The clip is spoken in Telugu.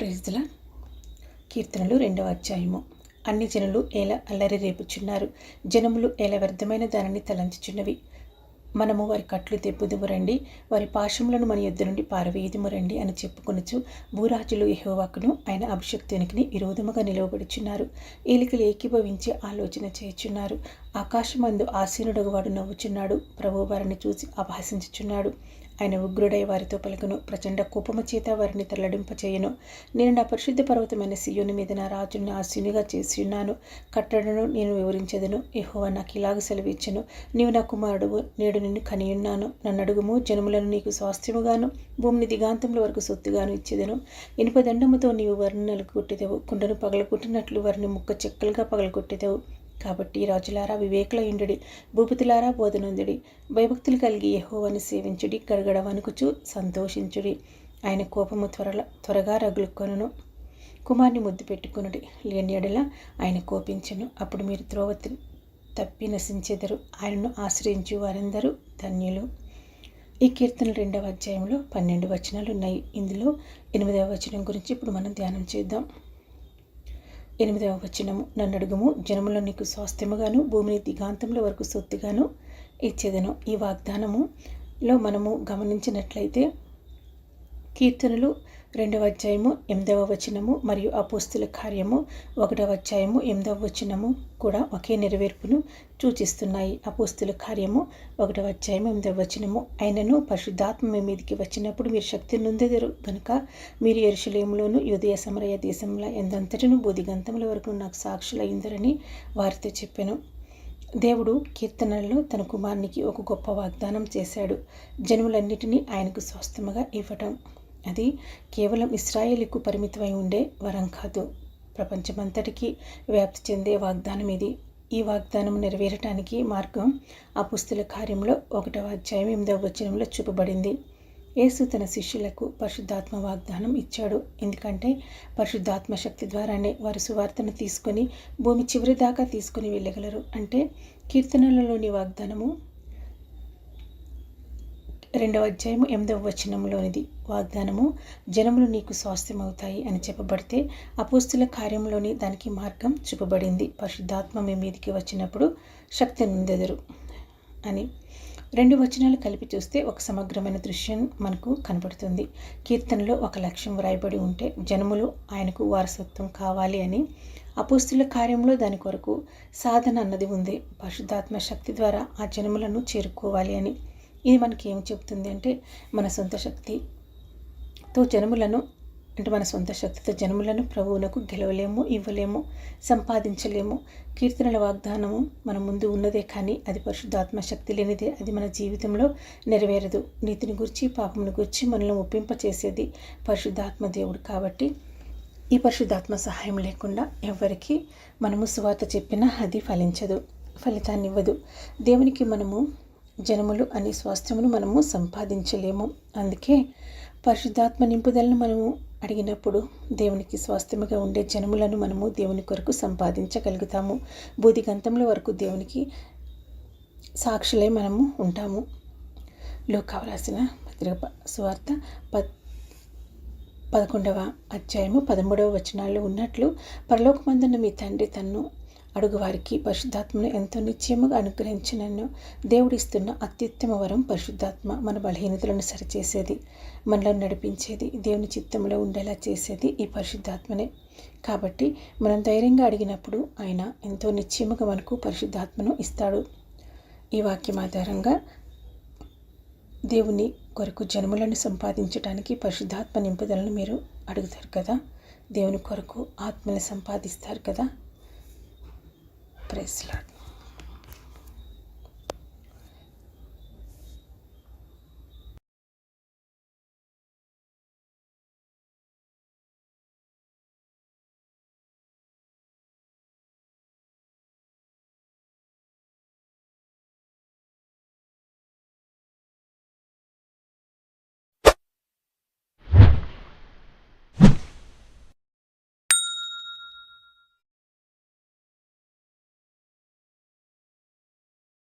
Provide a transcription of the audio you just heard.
ప్రజల కీర్తనలు రెండవ అధ్యాయము. అన్ని జనులు ఎలా అల్లరి రేపుచున్నారు. జనములు ఎలా వ్యర్థమైన దానిని తలంచుచున్నవి. మనము వారి కట్లు తెప్పుదుము రండి. వారి పాశములను మన యుద్ధ నుండి పారవేయుదుము రండి అని చెప్పుకొనుచు భూరాజులు యహోవాకును ఆయన అభిషక్తునికి విరోధముగా నిలవబడుచున్నారు. ఏలికలు ఏకీభవించి ఆలోచన చేయుచున్నారు. ఆకాశమందు ఆసీనుడగవాడు నవ్వుచున్నాడు. ప్రభు వారిని చూసి అపహసించుచున్నాడు. ఆయన ఉగ్రుడై వారితో పలుకును. ప్రచండ కోపము చేత వారిని తల్లడింపచేయను నేను నా పరిశుద్ధ పర్వతమైన సియోని మీద నా రాజుని ఆశీనిగా చేసి ఉన్నాను కట్టడను నేను వివరించదను. ఎహోవ నాకు ఇలాగ సెలవిచ్చను. నీవు నా కుమారుడువు. నేడు నిన్ను కనియున్నాను. నన్ను అడుగుము జనములను నీకు స్వాస్థ్యముగాను భూమిని దిగాంతముల వరకు సొత్తుగాను ఇచ్చేదను. ఇనుపదండముతో నీవు వర్ణనలు కొట్టేదవు కుండను పగలగొట్టినట్లు వారిని ముక్క చెక్కలుగా పగలగొట్టేదవు కాబట్టి రాజులారా వివేకులయుండుడి భూపతులారా బోధనందుడి. భయభక్తులు కలిగి యహోవని సేవించుడి గడగడ వణుకుచు సంతోషించుడి. ఆయన కోపము త్వరల త్వరగా రగులుకొనును. కుమార్ని ముద్దు పెట్టుకునుడి. లేని ఎడల ఆయన కోపించను. అప్పుడు మీరు త్రోవ తప్పి నశించెదరు. ఆయనను ఆశ్రయించు వారందరూ ధన్యులు. ఈ కీర్తన రెండవ అధ్యాయంలో పన్నెండు వచనాలు ఉన్నాయి ఇందులో ఎనిమిదవ వచనం గురించి ఇప్పుడు మనం ధ్యానం చేద్దాం. ఎనిమిదవ వచనము. నన్ను అడుగుము జనములో నీకు స్వాస్థ్యముగాను భూమిని దిగాంతంలో వరకు సొత్తుగాను ఇచ్చేదను. ఈ వాగ్దానములో మనము గమనించినట్లయితే కీర్తనలు రెండవ అధ్యాయము ఎనిమిదవ వచనము మరియు అపోస్తుల కార్యము ఒకటవ అధ్యాయము ఎనిమిదవ వచనము కూడా ఒకే నెరవేర్పును సూచిస్తున్నాయి. అపోస్తుల కార్యము ఒకటవ అధ్యాయము ఎనిమిదవ వచనము. ఆయనను పరిశుద్ధాత్మ మీ మీదికి వచ్చినప్పుడు మీరు శక్తి నొందెదరు. కనుక మీరు ఎరుషులేములోను యుదయ సమరయ దేశంలో ఎంతంతటిను బోధిగంతముల వరకు నాకు సాక్షులైందరని వారితో చెప్పాను. దేవుడు కీర్తనల్లో తన కుమారునికి ఒక గొప్ప వాగ్దానం చేశాడు. జనుములన్నిటినీ ఆయనకు స్వస్థముగా ఇవ్వటం. అది కేవలం ఇస్రాయేలీకు పరిమితమై ఉండే వరం కాదు. ప్రపంచమంతటికీ వ్యాప్తి చెందే వాగ్దానం ఇది. ఈ వాగ్దానం నెరవేరటానికి మార్గం ఆ పుస్తల కార్యంలో ఒకటవ అధ్యాయం ఎనిమిదవ వచనంలో చూపబడింది. యేసు తన శిష్యులకు పరిశుద్ధాత్మ వాగ్దానం ఇచ్చాడు. ఎందుకంటే పరిశుద్ధాత్మ శక్తి ద్వారానే వారు సువార్తను తీసుకొని భూమి చివరి దాకా తీసుకొని వెళ్ళగలరు. అంటే కీర్తనలలోని వాగ్దానము రెండవ అధ్యాయము ఎనిమిదవ వచనంలోనిది వాగ్దానము జనములు నీకు స్వాస్థ్యమవుతాయి అని చెప్పబడితే అపోస్తుల కార్యంలోని దానికి మార్గం చూపబడింది. పరిశుద్ధాత్మ మీ మీదికి వచ్చినప్పుడు శక్తి నుందెదరు అని. రెండు వచనాలు కలిపి చూస్తే ఒక సమగ్రమైన దృశ్యం మనకు కనబడుతుంది కీర్తనలో ఒక లక్ష్యం వ్రాయబడి ఉంటే జనములు ఆయనకు వారసత్వం కావాలి అని. అపోస్తుల కార్యంలో దాని కొరకు సాధన అన్నది ఉంది. పరిశుద్ధాత్మ శక్తి ద్వారా ఆ జనములను చేరుకోవాలి అని. ఇది మనకి ఏం చెప్తుంది అంటే మన సొంత శక్తితో జనములను అంటే మన సొంత శక్తితో జనములను ప్రభువునకు గెలవలేము ఇవ్వలేము సంపాదించలేము. కీర్తనల వాగ్దానము మన ముందు ఉన్నదే కానీ అది పరిశుద్ధాత్మ శక్తి లేనిదే అది మన జీవితంలో నెరవేరదు. నీతిని గురించి పాపమును గురించి మనల్ని ఒప్పింపచేసేది పరిశుద్ధాత్మ దేవుడు కాబట్టి ఈ పరిశుద్ధాత్మ సహాయం లేకుండా ఎవరికి మనము సువార్త చెప్పినా అది ఫలించదు ఫలితాన్ని ఇవ్వదు దేవునికి మనము జనములు అనే స్వాస్థ్యమును మనము సంపాదించలేము. అందుకే పరిశుద్ధాత్మ నింపుదలను మనము అడిగినప్పుడు దేవునికి స్వాస్థ్యముగా ఉండే జనములను మనము దేవుని కొరకు సంపాదించగలుగుతాము. బూదిగంతముల వరకు దేవునికి సాక్షులై మనము ఉంటాము. లోకావ రాసిన పత్రిక సువార్త ప పదకొండవ అధ్యాయము పదమూడవ వచనాల్లో ఉన్నట్లు పరలోకమందున్న మీ తండ్రి తన్ను అడుగువారికి పరిశుద్ధాత్మను ఎంతో నిశ్చయముగా అనుగ్రహించినను. దేవుడిస్తున్న అత్యుత్తమ వరం పరిశుద్ధాత్మ మన బలహీనతలను సరిచేసేది మనలో నడిపించేది దేవుని చిత్తంలో ఉండేలా చేసేది ఈ పరిశుద్ధాత్మనే. కాబట్టి మనం ధైర్యంగా అడిగినప్పుడు ఆయన ఎంతో నిశ్చయముగా మనకు పరిశుద్ధాత్మను ఇస్తాడు. ఈ వాక్యం ఆధారంగా దేవుని కొరకు జన్మలను సంపాదించడానికి పరిశుద్ధాత్మ నింపుదలను మీరు అడుగుతారు కదా? దేవుని కొరకు ఆత్మని సంపాదిస్తారు కదా? Praise Lord.